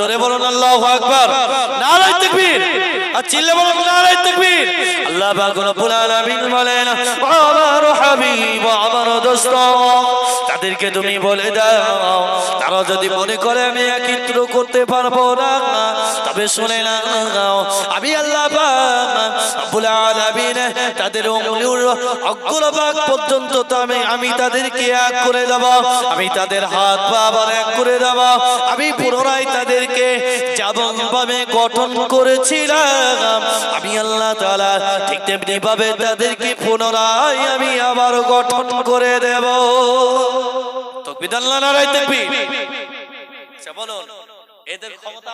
জোরে বলুন, আল্লাহু আকবার। তাকবীর। আর চিল্লে বলুন তাকবীর। আল্লাহ পাক রব্বুল আলামিন বলেন আমার হাবিব আমার দোস্ত। তাদেরকে তুমি বলে দাও, তারা যদি মনে করে আমি করতে পারব না, তবে শুনে না আমি আল্লাহ রব্বুল আলামিন তাদের অঙ্গুলির অগ্রভাগ পর্যন্ত তো আমি আমি তাদেরকে এক করে দেব, আমি তাদের হাত পা আবার এক করে দেব, আমি পুনরায় তাদেরকে যেমন ভাবে গঠন করেছিলাম। আমি আল্লাহ তাআলা ঠিক তেমনি ভাবে তাদেরকে পুনরায় আমি আবার গঠন করে দেব।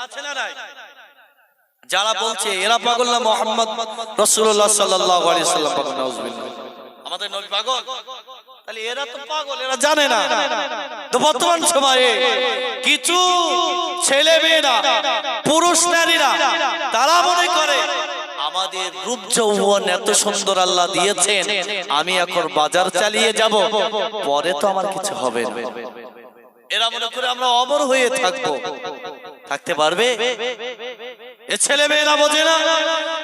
আচ্ছা যারা বলছে, এরা পাগল না মোহাম্মদ রসুল্লাহ সাল্লাহ সাল্লাম আমাদের নবী পাগল? তাহলে এরা তো পাগল এরা জানে না। তো বর্তমান সময়ে কিছু ছেলে মেয়েরা পুরুষ নারীরা তারা মনে করে আমাদের রূপ যৌবন এত সুন্দর আল্লাহ দিয়েছেন আমি এখন বাজার চালিয়ে যাব পরে তো আমার কিছু হবে না। এরা মনে করে আমরা অমর হয়ে থাকব। থাকতে পারবে? এ ছেলে মেয়েরা বোঝে না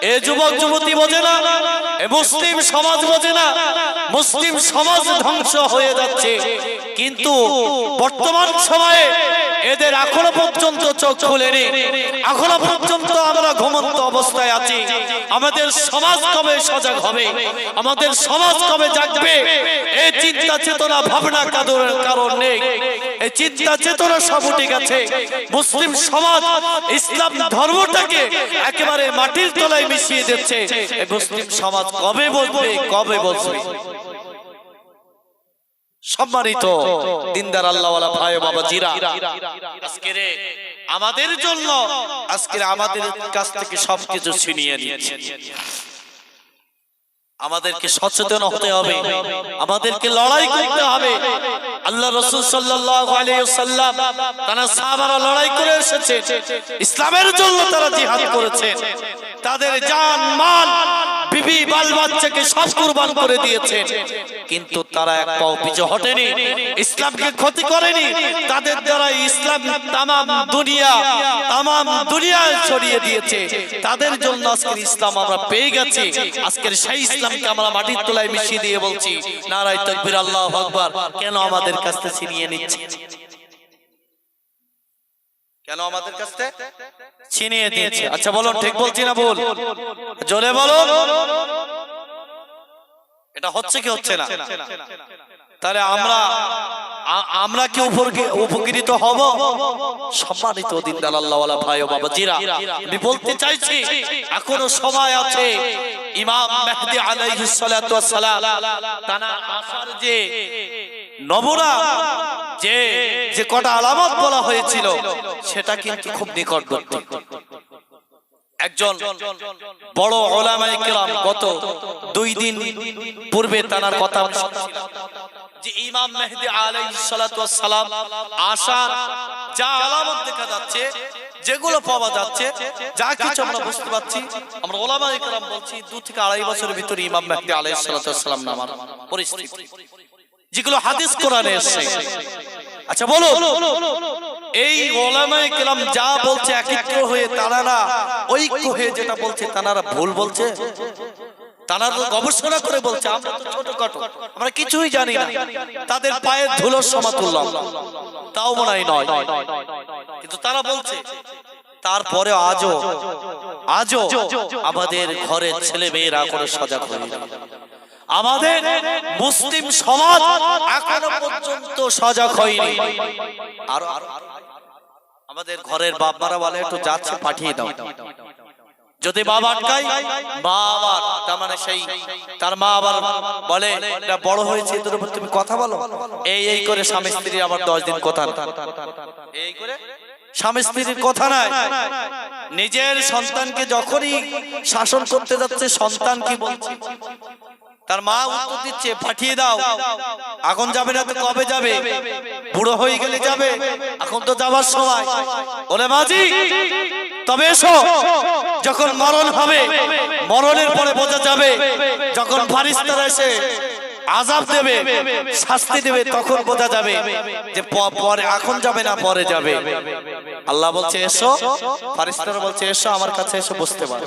এ যুবক যুবতী বোঝে না মুসলিম সমাজ বোঝে না। মুসলিম সমাজ ধ্বংস হয়ে যাচ্ছে। কিন্তু বর্তমান সময়ে এদের এখনও পর্যন্ত চোখ খুলেনি। এখনও পর্যন্ত আমরা ঘুমন্ত অবস্থায় আছি। আমাদের সমাজ কবে সজাগ হবে? আমাদের সমাজ কবে জাগবে? এই চিন্তা চেতনা ভাবনা কাদরের কারণ নেই। এই চিন্তা চেতনা সব উঠে গেছে। মুসলিম সমাজ ইসলাম ধর্মটাকে একেবারে মাটির তলায় মিশিয়ে দিচ্ছে। মুসলিম সমাজ কবে বলবে? কবে বলবে? সম্মানিত দিনদার আল্লাহওয়ালা ভাই বাবা জিরা আজকের আমাদের জন্য আজকের আমাদের কাছ থেকে সবকিছু ছিনিয়ে নিচ্ছে আমাদেরকে সচেতন হতে হবে আমাদেরকে লড়াই করতে হবে। আল্লাহ রসুল সাল্লাম তারা সাহাবারা লড়াই করে এসেছে। ইসলামের জন্য তারা জিহাদ করেছে। তাদের জান মাল বিবি বাল বাচ্চাকে সব কুরবান করে দিয়েছে। কিন্তু তারা এক পাও পিছু হটেনি, ইসলামকে ক্ষতি করেনি। তাদের দ্বারা ইসলাম তামাম দুনিয়া তামাম দুনিয়া ছড়িয়ে দিয়েছে। তাদের জন্য আজকের ইসলাম আমরা পেয়ে গেছি। আজকের সেই ইসলামকে আমরা মাটির তলায় মিশিয়ে দিয়ে বলছি, নারায় তকবির আল্লাহ আকবার। কেন আমাদের কাছ থেকে ছিনিয়ে নিচ্ছে? কেন আমাদের কাছ? থেকে ছিনিয়ে দিয়েছে আচ্ছা বলো ঠিক বলছি না বল জোরে বলো এটা হচ্ছে কি হচ্ছে না? তাহলে আমরা আমরা কি উপকৃত হব? সম্মানিত দিনদার আল্লাহওয়ালা ভাই ও বাবা জিরা আমি বলতে চাইছি এখনও সময় আছে। ইমাম মেহদি আলাইহিস সালাতু ওয়াস সালাম তানা আসার যে নমুনা যে কটা আলামত বলা হয়েছিল, সেটা কিন্তু খুব নিকটবর্তী। একজন বড় কেরাম গত দুই দিন পূর্বে কথা যে ইমাম মেহদি সালাম আসার যা আলামত দেখা যাচ্ছে, যেগুলো পাওয়া যাচ্ছে, যা কিছু আমরা বুঝতে পারছি, আমরা ওলামায়ে কেরাম বলছি দু থেকে আড়াই বছরের ভিতরে ইমাম মেহদি আলাইহিস সালাম নামার পরিস্থিতি। যেগুলো হাদিস কোরআনে এসেছে। আচ্ছা বলো। এই ওলামায়ে কেরাম যা বলছে একত্র হয়ে তারা ঐক্য হয়ে যেটা বলছে তারা ভুল বলছে? তারা গবেষণা করে বলছে, আমরা ছোটখাটো, আমরা কিছুই জানি না। তাদের পায়ের ধুলোর সমাতুল্য তাও হয় নয়। কিন্তু তারা বলছে তারপরে আজও আজও আমাদের ঘরের ছেলে মেয়েরা কোনো সজাগ হয়নি। আমাদের মুসলিম সমাজ এখনও পর্যন্ত সজাগ হয়নি। আর আমাদের ঘরের বাবারা বলে, একটু যাচ্ছে, পাঠিয়ে দাও। যদি বাবা আটকায়, মা তার মানে সেই, তার মা আবার বলে বড় হয়েছে, তোর উপর তুমি কথা বলো। এই এই করে স্বামী স্ত্রী আবার দশ দিন কথা এই করে স্বামী স্ত্রীর কথা নাই। নিজের সন্তানকে যখনই শাসন করতে যাচ্ছে, সন্তান কি বলছে? তার মা উত্তর দিচ্ছে, পাঠিয়ে দাও। এখন যাবে না তো কবে যাবে? বুড়ো হয়ে গেলে যাবে। এখন তো যাবার সময়। ওরে মাঝি, তবে এসো। যখন মরণ হবে, মরণের পরে বোঝা যাবে, যখন ফারিস্তারা এসে আজাব দেবে, শাস্তি দেবে, তখন বোঝা যাবে যে পরে এখন যাবে না, পরে যাবে। আল্লাহ বলছে, এসো। ফারিস্তারা বলছে, এসো, আমার কাছে এসো বসতে পারো।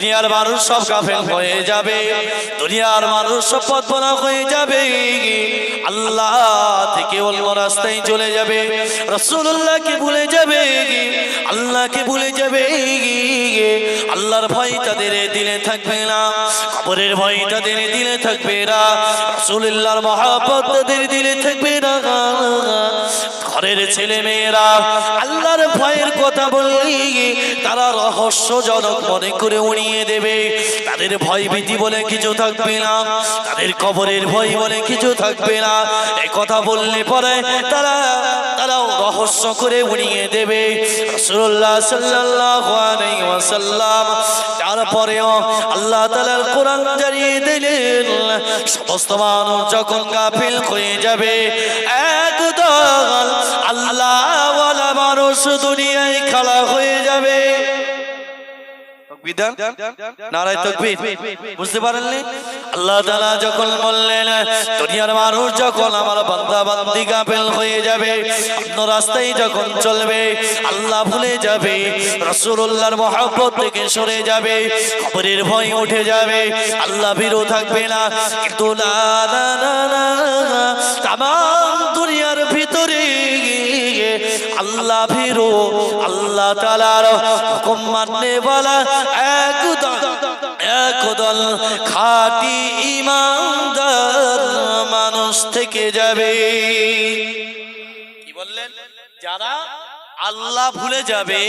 দুনিয়ার মানুষ সব কাফের হয়ে যাবে। দুনিয়ার মানুষ সব পথভ্রষ্ট হয়ে যাবে। আল্লাহ থেকে অন্য রাস্তায় চলে যাবে। রাসূলুল্লাহকে ভুলে যাবে। আল্লাহকে ভুলে যাবে। আল্লাহর ভয় তাদের দিলে থাকবে না। কবরের ভয় তাদের দিলে থাকবে না। রাসূলুল্লাহর মহব্বত তাদের দিলে থাকবে না। ঘরের ছেলে মেয়েরা আল্লাহর ভয়ের কথা বললি তারা রহস্যজনক মনে করে উড়িয়ে দেবে। তাদের ভয় ভীতি বলে কিছু থাকবে না। তাদের কবরের ভয় বলে কিছু থাকবে না। এই কথা বললে পরে তারা, তারাও রহস্য করে উড়িয়ে দেবে। রাসূলুল্লাহ সাল্লাল্লাহু তারপরেও আল্লাহ তাআলার কোরআন জানিয়ে দিলেন, সমস্ত মানুষ যখন গাফিল হয়ে যাবে একদল আল্লাহ ওয়ালা মানুষ দুনিয়ায় খালা হয়ে যাবে। বিধান নারায় তকবীর। বুঝতে পারেননি? আল্লাহ তাআলা যখন বললেন দুনিয়ার মানুষ যখন আমার বান্দা বান্দি গাফেল হয়ে যাবে অন্য রাস্তায় যখন চলবে আল্লাহ ভুলে যাবে রাসূলুল্লাহর মহব্বত থেকে সরে যাবে কবরের ভয় উঠে যাবে আল্লাহ ভীরু থাকবে না। কিন্তু না তাম ভীরু আল্লাহ তাআলার হুকুম মাননে वाला একদল একদল খাঁটি ইমানদার মানুষ থেকে যাবে। কি বললেন? যারা আল্লাহ ভুলে যাবে,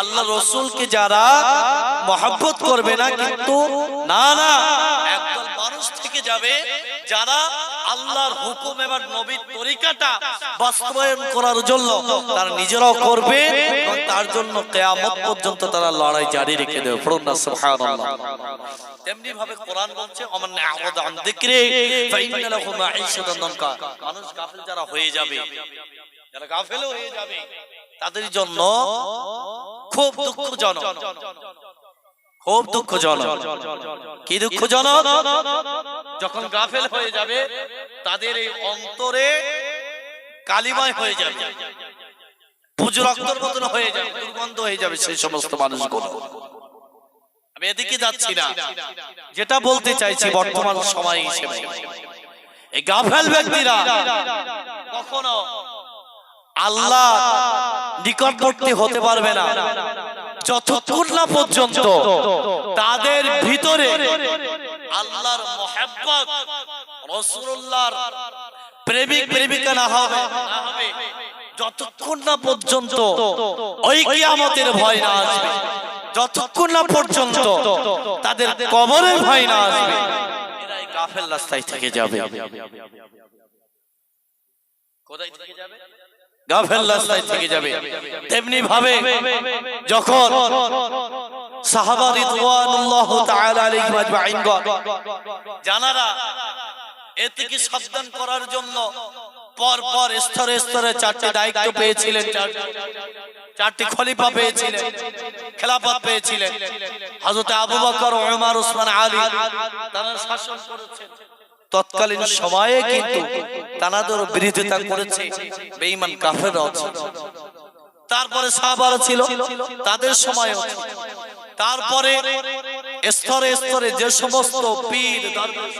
আল্লাহ রসুলকে যারা মহাব্বত করবে না, কিন্তু না না, একদল মানুষ থেকে যাবে, যারা আল্লাহর হুকুম এবার নবীর তরিকাটা বাস্তবায়ন করার জন্য তারা নিজেরাও করবে তার জন্য কেয়ামত পর্যন্ত তারা লড়াই জারি রেখে দেবে। পড়ুন না, সুবহানাল্লাহ। তেমনি ভাবে কোরআন বলছে আন যিকরি লাহু মাঈশাতান মানুষ যারা হয়ে যাবে, যারা হয়ে যাবে, তাদের জন্য খুব দুঃখজনক। খুব দুঃখজনক। কি দুঃখজনক? যখন গাফেল হয়ে যাবে তাদের এই অন্তরে কালিমায় হয়ে যাবে। পুজো রক্তর মতন হয়ে যাবে, দুর্গন্ধ হয়ে যাবে সেই সমস্ত মানুষগুলো। আমি এদিকে যাচ্ছি যেটা বলতে চাইছি, বর্তমান সময় হিসেবে। এই আল্লাহ নিকটবর্তী হতে পারবে না। যতক্ষণ না পর্যন্ত তাদের ভিতরে আল্লাহর রসুল্লাহর প্রেমিক, প্রেমিকা না হবে যতক্ষণ না পর্যন্ত ওই কিয়ামতের ভয় না আসবে, যতক্ষণ না পর্যন্ত তাদের কবরের ভয় না আসবে এরা এই কাফের রাস্তায় থেকে যাবে। কোথায় থেকে যাবে? গাফেল রাস্তায় থেকে যাবে। তেমনি ভাবে যখন সাহাবা রিদওয়ানুল্লাহ তাআলা আলাইহিম আজমাইন জানারা এ থেকে সাবধান করার জন্য পর পর স্তরে স্তরে চারটি দায়িত্ব পেয়েছিলেন। চার- চারটি খলিফা পেয়েছিলেন, খেলাফত পেয়েছিলেন। হযরত আবু বকর ওমর ওসমান আলী তারা শাসন করেছেন। তৎকালীন সময়ে কিন্তু তানাদের বিরোধিতা করেছে, বেঈমান কাফেররাও ছিল। তারপরে সাহাবারা ছিল, তাদের সময় তারপরে স্তরে স্তরে যে সমস্ত পীর দরবেশ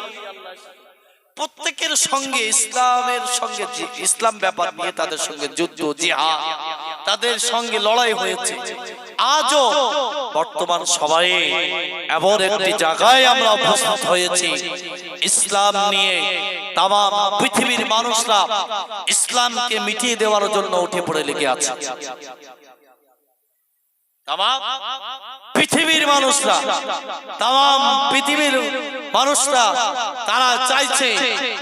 প্রত্যেকের সঙ্গে ইসলামের সঙ্গে ইসলাম ব্যাপার নিয়ে তাদের সঙ্গে যুদ্ধ, জিহাদ, তাদের সঙ্গে লড়াই হয়েছে। আজও বর্তমান সবাই এমন একটি জায়গায় আমরা উপস্থিত হয়েছি। ইসলাম নিয়ে তাম পৃথিবীর মানুষরা ইসলামকে মিটিয়ে দেওয়ার জন্য উঠে পড়ে লেগে আছে। পৃথিবীর মানুষরা তাম পৃথিবীর মানুষরা তারা চাইছে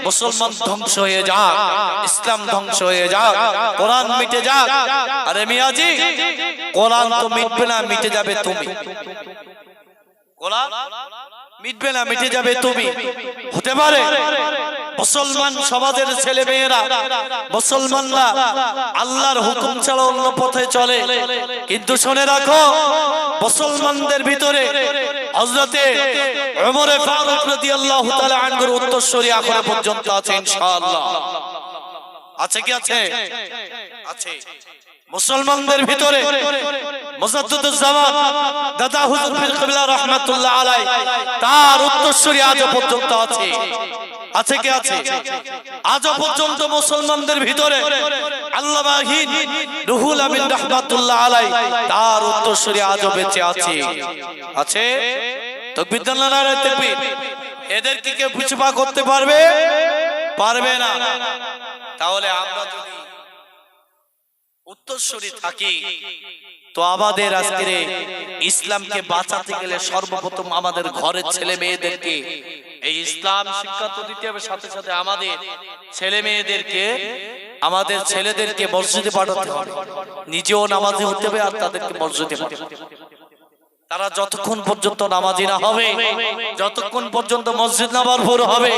মুসলমান ধ্বংস হয়ে যাক, ইসলাম ধ্বংস হয়ে যাক, কোরআন মিটে যাক। আরে মিয়াজি, কোরআন তো মিটবে না, মিটে যাবে তুমি। কোরআন মিটবে না, মিটে যাবে তুমি। হতে পারে। মুসলমান সমাজের ছেলে মেয়েরা মুসলমানরা আল্লাহর হুকুম ছাড়া অন্য পথে চলে। কিন্তু শুনে রাখো, মুসলমানদের ভিতরে হযরতে ওমর ফারুক রাদিয়াল্লাহু তাআলা আনহুর উত্তরসূরি এখনও পর্যন্ত আছে, ইনশাআল্লাহ। আছে কি আছে? আছে। মুসলমানদের ভিতরে মুজাদ্দুজ্জামান দাদা হুজুর পীর কিবলা রাহমাতুল্লাহ আলাই তার উত্তরসূরি আজ পর্যন্ত আছে। আছে কে আছে? আজ পর্যন্ত মুসলমানদের ভিতরে আল্লামাহীন রুহুল আমিন রহমাতুল্লাহ আলাই তার উত্তরসূরি আজও বেঁচে আছে। আছে? তো নারায়ে তাকবীর। এদের কি কেউ পিছুপা করতে পারবে? পারবে না। তাহলে আমরা যদি উত্তরসূরি থাকি। তো আমাদের আজকের ইসলামকে বাঁচাতে গেলে সর্বপ্রথম আমাদের ঘরের ছেলে মেয়েদেরকে এই ইসলাম শিক্ষা তো দিতে হবে সাথে সাথে আমাদের ছেলে মেয়েদেরকে আমাদের ছেলেদেরকে মসজিদে পাঠাতে হবে। নিজেও নামাজি হতে হবে আর তাদেরকে মসজিদে পাঠাতে হবে। তারা যতক্ষণ পর্যন্ত নামাজি না হবে যতক্ষণ পর্যন্ত মসজিদ না ভোর হবে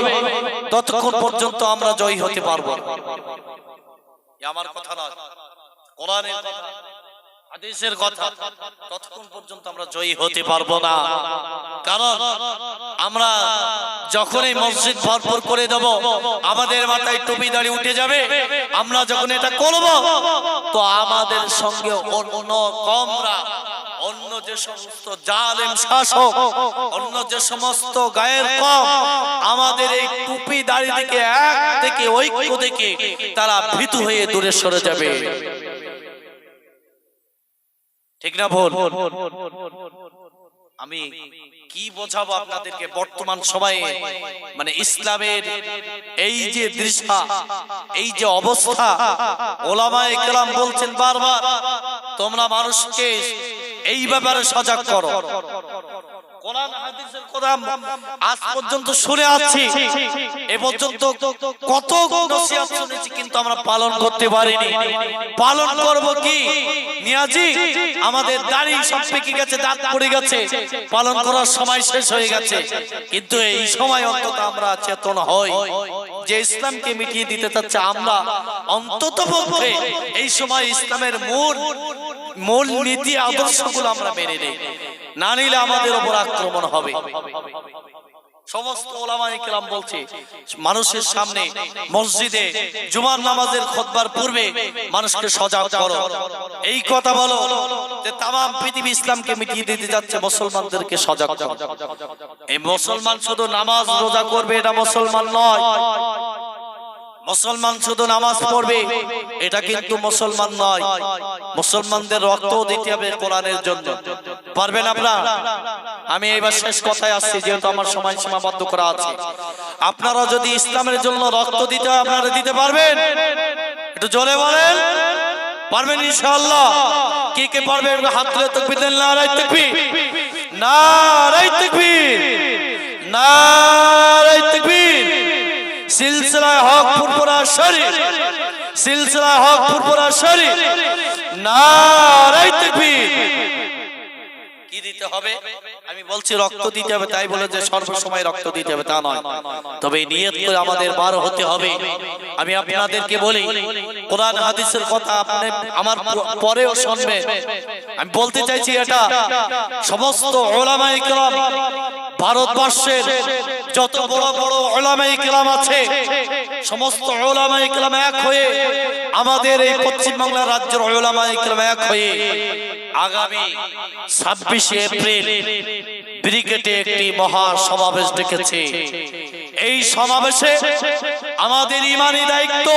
ততক্ষণ পর্যন্ত আমরা জয়ী হতে পারব আমার কথা নয়। কোরআনের কথা, হাদিসের কথা, ততক্ষণ পর্যন্ত আমরা জয়ী হতে পারব না। কারণ আমরা যখনই মসজিদ ভরপুর করে দেব, আমাদের মাথায় টুপি দাঁড়িয়ে উঠে যাবে। আমরা যখন এটা করব, তো আমাদের সঙ্গে অন্য কমরা, অন্য যে সমস্ত জালেম শাসক, অন্য যে সমস্ত গায়ের কম, আমাদের এই টুপি দাড়ি থেকে এক থেকে ঐক্য থেকে তারা ভীতু হয়ে দূরে সরে যাবে। ঠিক না ভুল? আমি কি বোঝাবো আপনাদেরকে বর্তমান সময়ে? মানে ইসলামের এই যে দৃশ্যা এই যে অবস্থা ওলামায় কেরাম বলছেন বারবার তোমরা মানুষকে এই ব্যাপারে সজাগ করো। পর্যন্ত কত কিন্তু আমরা পালন করতে পারিনি। পালন আমাদের গেছে পালন করার সময় শেষ হয়ে গেছে। কিন্তু এই সময় অন্তত আমরা চেতন হই। যে ইসলামকে মিটিয়ে দিতে চাচ্ছে আমরা, অন্তত এই সময় ইসলামের মূল মূল নীতি, আদর্শগুলো আমরা মেনে নেই। না নিলে আমাদের উপর আক্রমণ হবে। সমস্ত ওলামাই বলছে মানুষের সামনে মসজিদে জুমার নামাজের খতবার পূর্বে মানুষকে সজাগ করো। এই কথা বলো যে তাম পৃথিবী ইসলামকে মিটিয়ে দিতে যাচ্ছে মুসলমানদেরকে সজাগ করো। এই মুসলমান শুধু নামাজ রোজা করবে এটা মুসলমান নয়। মুসলমান শুধু নামাজ পড়বে, এটা কিন্তু মুসলমান নয়। মুসলমানদের রক্ত দিতে হবে কোরআনের জন্য। পারবেন আপনারা? আমি এবার শেষ কথায় আসছি, যেহেতু আমার সময় সীমাবদ্ধ করা আছে। আপনারা যদি ইসলামের জন্য রক্ত দিতে হয়, আপনারা দিতে পারবেন? একটু জোরে বলেন। পারবেন ইনশাআল্লাহ? কে কে পারবে? একটু হাত তুলে তকবীর দেন নারাই তাকবীর। নারাই তাকবীর। নারাই তাকবীর। সিলসিলায় হক ফুরফুরা শরীফ, সিলসিলায় হক ফুরফুরা শরীফ নারাই তাকবীর। কি দিতে হবে? আমি বলছি রক্ত দিতে হবে, তাই বলে যে সর্বসময় রক্ত দিতে হবে, তা নয়। তবে নিয়ত করে আমাদের বার হতে হবে। আমি আপনাদেরকে বলি, কোরআন হাদিসের কথা আপনি আমার পরেও শুনবেন। আমি বলতে চাইছি এটা, সমস্ত কেরাম, ভারতবর্ষের যত বড় বড় ওলামায়ে কেরাম আছে, সমস্ত ওলামায়ে কেরাম এক হয়ে আমাদের এই পশ্চিম বাংলা রাজ্যের ওলামায়ে কেরাম এক হয়ে আগামী ছাব্বিশে এপ্রিল ব্রিগেডে একটি মহা সমাবেশ ডেকেছে। এই সমাবেশে আমাদের ইমানি দায়িত্ব,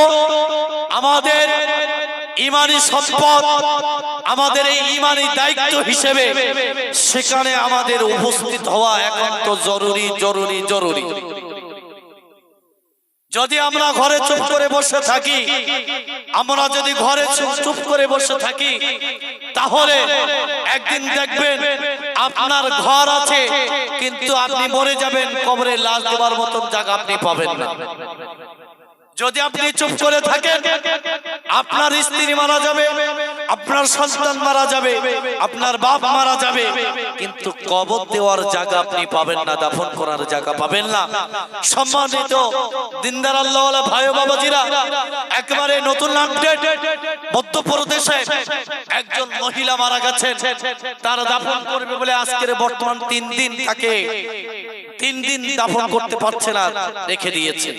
আমাদের ইমানি সম্পদ আমাদের এই ইমানি দায়িত্ব হিসেবে সেখানে আমাদের উপস্থিত হওয়া একান্ত জরুরি জরুরি জরুরি। যদি আমরা ঘরে চুপ করে বসে থাকি, আমরা যদি ঘরে চুপ করে বসে থাকি, তাহলে একদিন দেখবেন আপনার ঘর আছে, কিন্তু আপনি মরে যাবেন কবরে লাশ দেওয়ার মতন জায়গা আপনি পাবেন না। যদি আপনি চুপ করে থাকেন, আপনার স্ত্রী মারা যাবে, আপনার সন্তান মারা যাবে, আপনার বাপ মারা যাবে, কিন্তু কবর দেওয়ার জায়গা আপনি পাবেন না, দাফন করার জায়গা পাবেন না। সম্মানিত দিনদার আল্লাহ ভাই বাবাজিরা, একবারে নতুন আপডেট মধ্যপ্রদেশে একজন মহিলা মারা গেছেন, তার দাফন করবে বলে আজকের বর্তমান তিন দিন তাকে তিন দিন দাফন করতে পারছে না, রেখে দিয়েছে।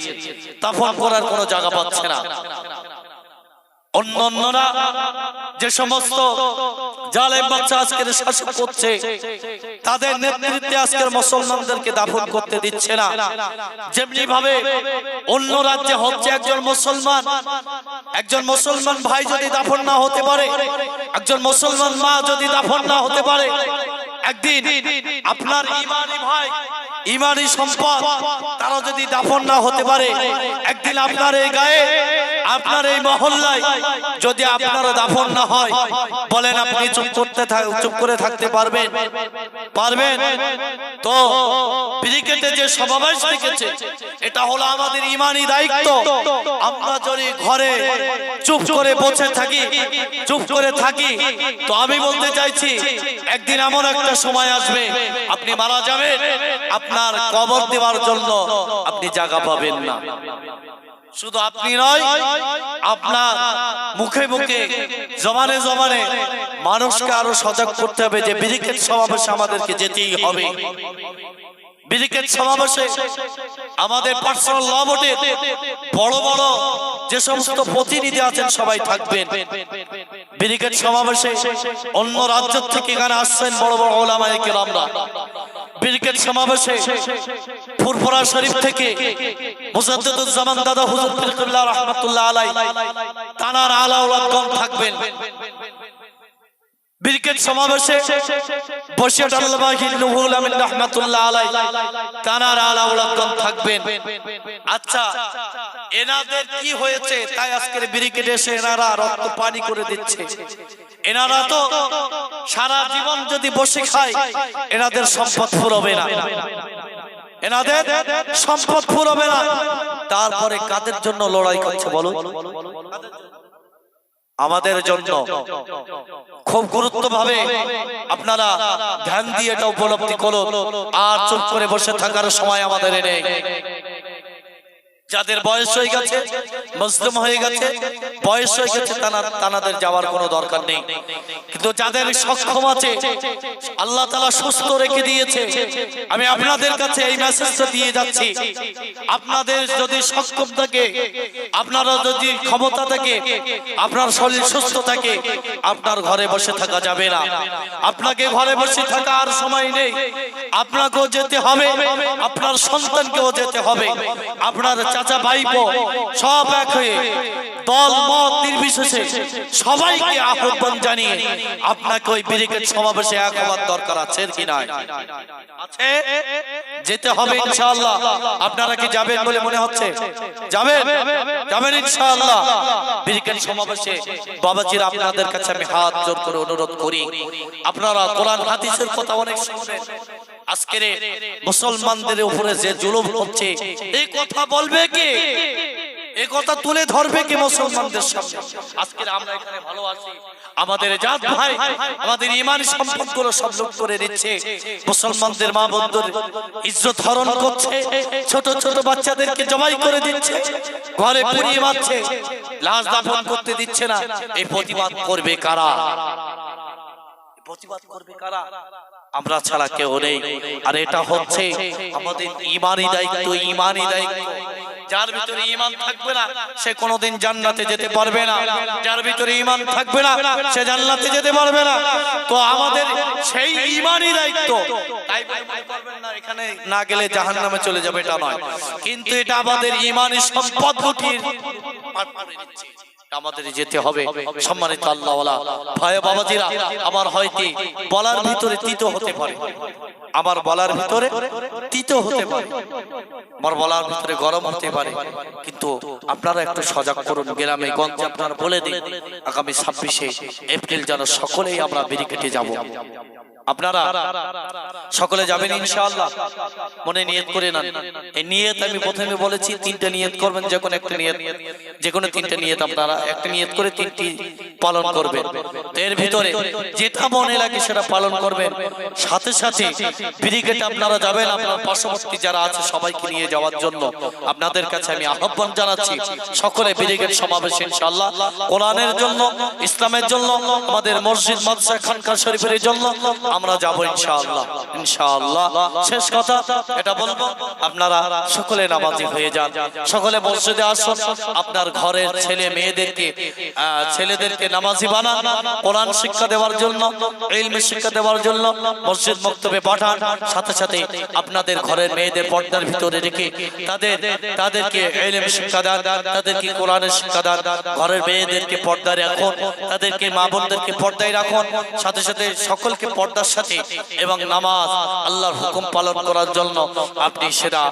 দাফন করার কোনো জায়গা পাচ্ছে না। অন্য অন্যরা যে সমস্ত জালেম বাচ্চা আজকের করছে, তাদের নেতৃত্বে আজকের মুসলমানদেরকে দাফন করতে দিচ্ছে না। যেমনি ভাবে অন্য রাজ্যে হচ্ছে একজন মুসলমান একজন মুসলমান ভাই যদি দাফন না হতে পারে, একজন মুসলমান মা যদি দাফন না হতে পারে, একদিন আপনার ইমানি ভাই ইমানি সম্পদ। তারা যদি দাফন না হতে পারে একদিন আপনার এই গায়ে আপনার এই মহল্লায় যদি আপনার দাফন না হয়, বলেন আপনি চুপ করতে চুপ করে থাকতে পারবেন? পারবেন? তো ব্রিকেটে যে সমাবেশ ডেকেছে, এটা হলো আমাদের ইমানি দায়িত্ব। আমরা যদি ঘরে চুপ করে বসে থাকি, চুপ করে থাকি, তো আমি বলতে চাইছি, একদিন এমন একটা সময় আসবে, আপনি মারা যাবেন, আপনার কবর দেওয়ার জন্য আপনি জায়গা পাবেন না। শুধু আপনি নয়, আপনার মুখে মুখে জমানে জমানে মানুষকে আরও সজাগ করতে হবে যে ব্রিকেট সমাবেশে আমাদেরকে যেতেই হবে। আমাদের পার্সোনাল ল বোর্ডে বড় বড় যে সমস্ত প্রতিনিধি আছেন সবাই থাকবেন। ব্রিকেট সমাবেশে অন্য রাজ্য থেকে এখানে আসছেন বড় বড় ওলামায়ে কেরামরা। ব্রিকেট সমাবেশে ফুরফুরা শরীফ থেকে মুজাদ্দিদুজ্জামান দাদা হুজুর পীর কিবলা রাহমাতুল্লাহ আলাই তানার আলা ওলাদগণ থাকবেন। ব্রিকেট সমাবেশে বসিয়াট আল্লাহ নুহুল আমিন রাহমাতুল্লাহ আলাই তানার আলা ওলাদগণ থাকবেন। আচ্ছা এনাদের কি হয়েছে? তাই আজকের ব্রিকেটে এসে এনারা রক্ত পানি করে দিচ্ছে। এনারা তো সারা জীবন যদি বসে খায়, এনাদের সম্পদ ফুরবে না। এনাদের সম্পদ ফুরবে না। তারপরে কাদের জন্য লড়াই করছে বলো? আমাদের জন্য। খুব গুরুত্বভাবে আপনারা ধ্যান দিয়ে এটা উপলব্ধি করুন। আর চুপ করে বসে থাকার সময় আমাদের নেই। যাদের বয়স হয়ে গেছে মজলুম হয়ে গেছে, বয়স হয়ে গেছে, তানা- তানাদের যাওয়ার কোনো দরকার নেই। কিন্তু যাদের সক্ষম আছে, আল্লাহ তালা সুস্থ রেখে দিয়েছে। আমি আপনাদের কাছে এই মেসেজটা দিয়ে যাচ্ছি। আপনাদের যদি সক্ষম থাকে, আপনারা যদি ক্ষমতা থাকে, আপনার শরীর সুস্থ থাকে, আপনার ঘরে বসে থাকা যাবে না। আপনাকে ঘরে বসে থাকা আর সময় নেই। আপনাকেও যেতে হবে, আপনার সন্তানকেও যেতে হবে। আপনার চাচা ভাইপো, সব এক হয়ে দল, মত নির্বিশেষে সবাইকে আহ্বান জানিয়ে আপনাকে ওই ব্রিগেড সমাবেশে এক হওয়ার দরকার আছে কি নাই? আছে? যেতে হবে ইনশাআল্লাহ। আপনারা কি যাবেন বলে মনে হচ্ছে? যাবেন? যাবেন ইনশাআল্লাহ। ব্রিগেড সমাবেশে বাবাজিরা আপনাদের কাছে আমি হাত জোর করে অনুরোধ করি। আপনারা কোরআন, হাদিসের কথা অনেক শুনবেন। আজকের মুসলমানদের উপরে যে জুলুম হচ্ছে এই কথা বলবে কে? এই কথা তুলে ধরবে কি মুসলমানদের সামনে? আজকের আমরা এখানে ভালো আছি। আমাদের জাত ভাই, আমাদের ইমান সম্পদগুলো সব লোক করে দিচ্ছে মুসলমানদের মা বন্ধুর ইজ্জত হরণ করছে। ছোট ছোট বাচ্চাদেরকে জবাই করে দিচ্ছে। ঘরে পুড়িয়ে মারছে। লাশ দাফন করতে দিচ্ছে না। এই প্রতিবাদ করবে কারা? প্রতিবাদ করবে কারা? আমরা ছাড়া কেউ নেই। আর এটা হচ্ছে আমাদের ইমানি দায়িত্ব ইমানি দায়িত্ব। যার ভিতরে ইমান থাকবে না, সে কোনোদিন জান্নাতে যেতে পারবে না। যার ভিতরে ইমান থাকবে না, সে জান্নাতে যেতে পারবে না। তো আমাদের সেই ইমানই দায়িত্ব। তাই করবেন না, এখানে না গেলে জাহান্নামে চলে যাবে, এটা নয়। কিন্তু এটা আমাদের ইমানি সম্পদ লুটিয়ে পার করে। আমাদের যেতে হবে। সম্মানিত আল্লাহ ভয় বাবাজিরা, আমার হয়তো বলার ভিতরে তিত হতে পারে। আমার বলার ভিতরে তিত হতে পারে। আমার বলার ভিতরে গরম হতে পারে। কিন্তু আপনারা একটু সজাগ করুন গ্রামে গঞ্জে, আপনারা বলে দিন, আগামী ছাব্বিশে এপ্রিল যেন সকলেই আমরা বেরিকেটে যাব। আপনারা সকলে যাবেন ইনশাআল্লাহ। মনে নিয়ত করে নেন। এই নিয়ত আমি প্রথমে বলেছি, তিনটা নিয়ত করবেন, যে কোনো একটা নিয়ত। যে কোনো তিনটা নিয়ত আপনারা একটা নিয়ত করে তিনটি পালন করবেন। এর ভিতরে যেটা মনে লাগে সেটা পালন করবেন। সাথে সাথে ব্রিগেড আপনারা যাবেন, আপনার পার্শ্ববর্তী যারা আছে সবাইকে নিয়ে যাওয়ার জন্য। আপনাদের কাছে আমি আহ্বান জানাচ্ছি, সকলে ব্রিগেড সমাবেশ ইনশাআল্লাহ। কোরআনের জন্য, ইসলামের জন্য, আমাদের মসজিদ, মাদ্রাসা, খানকা শরীফের জন্য আমরা যাব ইনশাআল্লাহ। ইনশাআল্লাহ। শেষ কথা এটা বলব আপনারা সকলে নামাজি হয়ে যান। সকলে মসজিদে আসুন। আপনার ঘরের ছেলে মেয়েদেরকে ছেলেদেরকে নামাজি বানান কোরআন শিক্ষা দেওয়ার জন্য ইলমি শিক্ষা দেওয়ার জন্য মসজিদ মক্তবে পাঠান। সাথে সাথে আপনাদের ঘরের মেয়েদের পর্দার ভিতরে রেখে তাদের তাদেরকে ইলম শিক্ষা দেন তাদেরকে কোরআনের শিক্ষা দেন। ঘরের মেয়েদেরকে পর্দায় রাখুন তাদেরকে মা বোনদেরকে পর্দায় রাখুন। সাথে সাথে সকলকে পর্দার সাথে এবং নামাজ আল্লাহর হুকুম পালন করার জন্য আপনি সেরা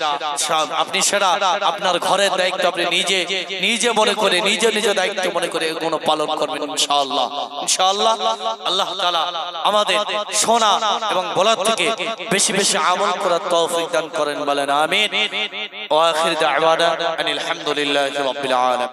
আপনি সেরা আপনার ঘরের দায়িত্ব আপনি নিজে নিজে মনে করে, নিজে নিজে দায়িত্ব মনে করে এগুলো পালন করবেন ইনশাআল্লাহ। ইনশাআল্লাহ আল্লাহ তাআলা আমাদের শোনা এবং বলার থেকে বেশি বেশি আমল করার তৌফিক দান করেন বলেন, আমিন। ওয়া আখির দাওয়ানা আনিল হামদুলিল্লাহি রাব্বিল আলামিন।